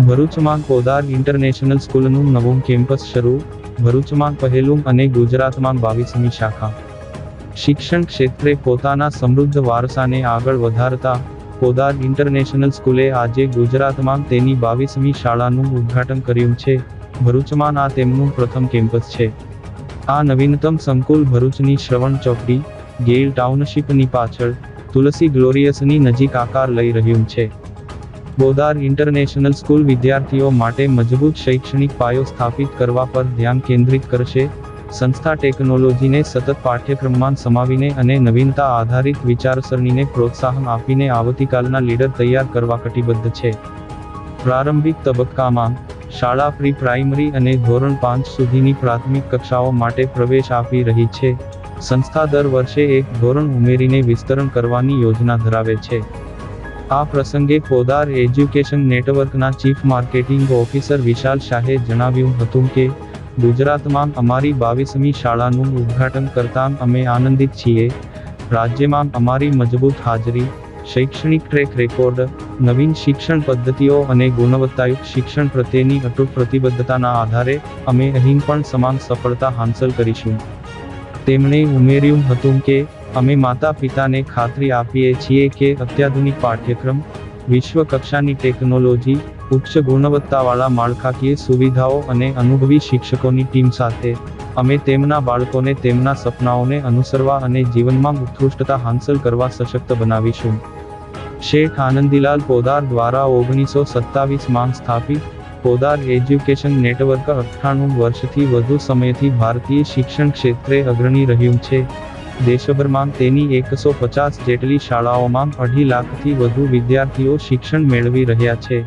ભરૂચમાં કોદાર ઇન્ટરનેશનલ સ્કૂલનું નવું કેમ્પસ શરૂ ભરૂચમાં પહેલું અને ગુજરાતમાં બાવીસમી શાખા. શિક્ષણ ક્ષેત્રે પોતાના સમૃદ્ધ વારસાને આગળ વધારતા, કોદાર ઇન્ટરનેશનલ સ્કૂલે આજે ગુજરાતમાં તેની બાવીસમી શાળાનું ઉદ્ઘાટન કર્યું છે ભરૂચમાં આ તેમનું પ્રથમ કેમ્પસ છે. આ નવીનતમ સંકુલ ભરૂચની શ્રવણ ચોકડી ગેલ ટાઉનશીપની પાછળ, તુલસી ગ્લોરિયસની નજીક આકાર લઈ રહ્યું છે. બોદાર ઇન્ટરનેશનલ સ્કૂલ વિદ્યાર્થીઓ માટે મજબૂત શૈક્ષણિક પાયો સ્થાપિત કરવા પર ધ્યાન કેન્દ્રિત કરશે. સંસ્થા ટેકનોલોજીને સતત પાઠ્યક્રમમાં સમાવીને અને નવીનતા આધારિત વિચારસરણીને પ્રોત્સાહન આપીને આવતીકાલના લીડર તૈયાર કરવા કટિબદ્ધ છે. પ્રારંભિક તબક્કામાં, શાળા પ્રી પ્રાઇમરી અને ધોરણ પાંચ સુધીની પ્રાથમિક કક્ષાઓ માટે પ્રવેશ આપી રહી છે. સંસ્થા દર વર્ષે એક ધોરણ ઉમેરીને વિસ્તરણ કરવાની યોજના ધરાવે છે. આ પ્રસંગે પોદાર એજ્યુકેશન નેટવર્કના ચીફ માર્કેટિંગ ઓફિસર વિશાલ શાહે જણાવ્યું હતું કે, ગુજરાતમાં અમારી બાવીસમી શાળાનું ઉદ્ઘાટન કરતાં અમે આનંદિત છીએ. રાજ્યમાં અમારી મજબૂત હાજરી, શૈક્ષણિક ટ્રેક રેકોર્ડ નવીન શિક્ષણ પદ્ધતિઓ અને ગુણવત્તાયુક્ત શિક્ષણ પ્રત્યેની અટૂટ પ્રતિબદ્ધતાના આધારે અમે અહીં પણ સમાન સફળતા હાંસલ કરીશું. તેમણે ઉમેર્યું હતું કે અમે માતા પિતાને ખાતરી આપીએ છીએ કે અત્યાધુનિક પાઠ્યક્રમ વિશ્વ કક્ષાની ટેકનોલોજી, ઉચ્ચ ગુણવત્તાવાળા માળખાકીય સુવિધાઓ અને અનુભવી શિક્ષકોની ટીમ સાથે અમે તેમના બાળકોને તેમના સપનાઓને અનુસરવા અને જીવનમાં ઉત્કૃષ્ટતા હાંસલ કરવા સશક્ત બનાવીશું. શેઠ આનંદીલાલ પોદાર દ્વારા ઓગણીસો સત્તાવીસમાં સ્થાપિત પોદાર એજ્યુકેશન નેટવર્ક અઠ્ઠાણું વર્ષથી વધુ સમયથી ભારતીય શિક્ષણ ક્ષેત્રે અગ્રણી રહ્યું છે. દેશભરમાં તેની એકસો પચાસ જેટલી શાળાઓમાં અઢી લાખથી વધુ વિદ્યાર્થીઓ શિક્ષણ મેળવી રહ્યા છે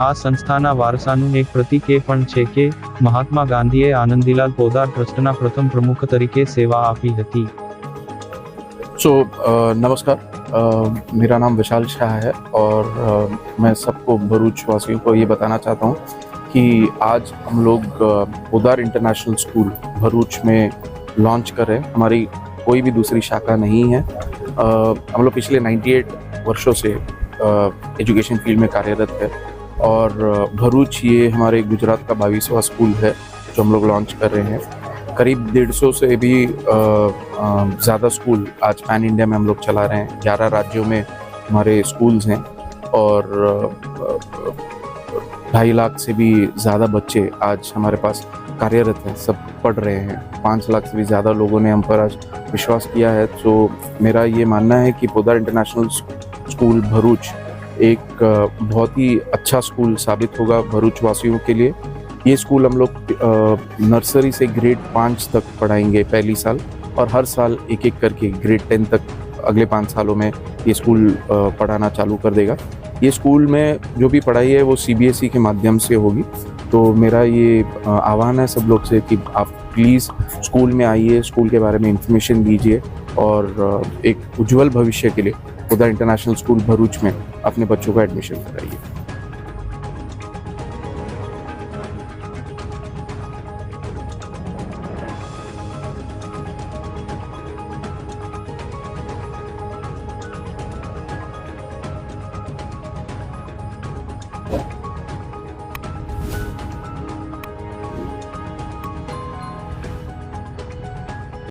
આ સંસ્થાના વારસાનું એક પ્રતીક એ પણ છે કે મહાત્મા ગાંધીએ આનંદીલાલ પોદાર ટ્રસ્ટના પ્રથમ પ્રમુખ તરીકે સેવા આપી હતી सो अ, नमस्कार अ, मेरा नाम विशाल शाह है और अ, मैं सबको भरूच वासियों को ये बताना चाहता हूँ कि आज हम लोग अ, उदार इंटरनेशनल स्कूल भरूच में लॉन्च कर रहे हैं हमारी कोई भी दूसरी शाखा नहीं है। हम लोग पिछले 98 वर्षों से एजुकेशन फ़ील्ड में कार्यरत है और भरूच ये हमारे गुजरात का बाईसवा स्कूल है जो हम लोग लॉन्च कर रहे हैं। करीब डेढ़ सौ से भी ज़्यादा स्कूल आज पैन इंडिया में हम लोग चला रहे हैं। ग्यारह राज्यों में हमारे स्कूल्स हैं और ढाई लाख से भी ज़्यादा बच्चे आज हमारे पास कार्यरत हैं, सब पढ़ रहे हैं। पाँच लाख से भी ज़्यादा लोगों ने हम पर आज विश्वास किया है। तो मेरा ये मानना है कि पोदार इंटरनेशनल स्कूल भरूच एक बहुत ही अच्छा स्कूल साबित होगा भरूच वासियों के लिए। ये स्कूल हम लोग नर्सरी से ग्रेड पाँच तक पढ़ाएँगे पहली साल और हर साल एक एक करके ग्रेड टेन तक अगले पाँच सालों में ये स्कूल पढ़ाना चालू कर देगा। ये स्कूल में जो भी पढ़ाई है वो सीबीएसई के माध्यम से होगी। तो मेरा ये आह्वान है सब लोग से कि आप प्लीज़ स्कूल में आइए, स्कूल के बारे में इंफॉर्मेशन दीजिए और एक उज्जवल भविष्य के लिए खुदा इंटरनेशनल स्कूल भरूच में अपने बच्चों का एडमिशन कराइए।